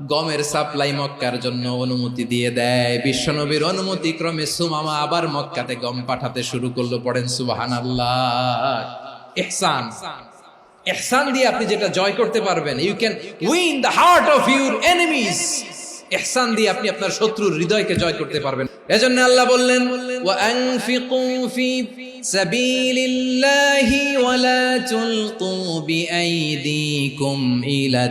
গমের সাপ্লাই মক্কার জন্য অনুমতি দিয়ে দেয়। বিশ্বনবীর অনুমতি ক্রমে সুমামা আবার মক্কাতে গম পাঠাতে শুরু করল, পড়েন সুবাহান আল্লাহ ইহসান ইহসান দিয়ে আপনি যেটা জয় করতে পারবেন you can win the heart of your enemies ইহসান দিয়ে আপনি আপনার শত্রুর হৃদয়কে জয় করতে পারবেন। এজন্য আল্লাহ বললেন ওয়া আনফিকু ফি সাবিলিল্লাহি লা তুলকু বিআইদিকুম ইলা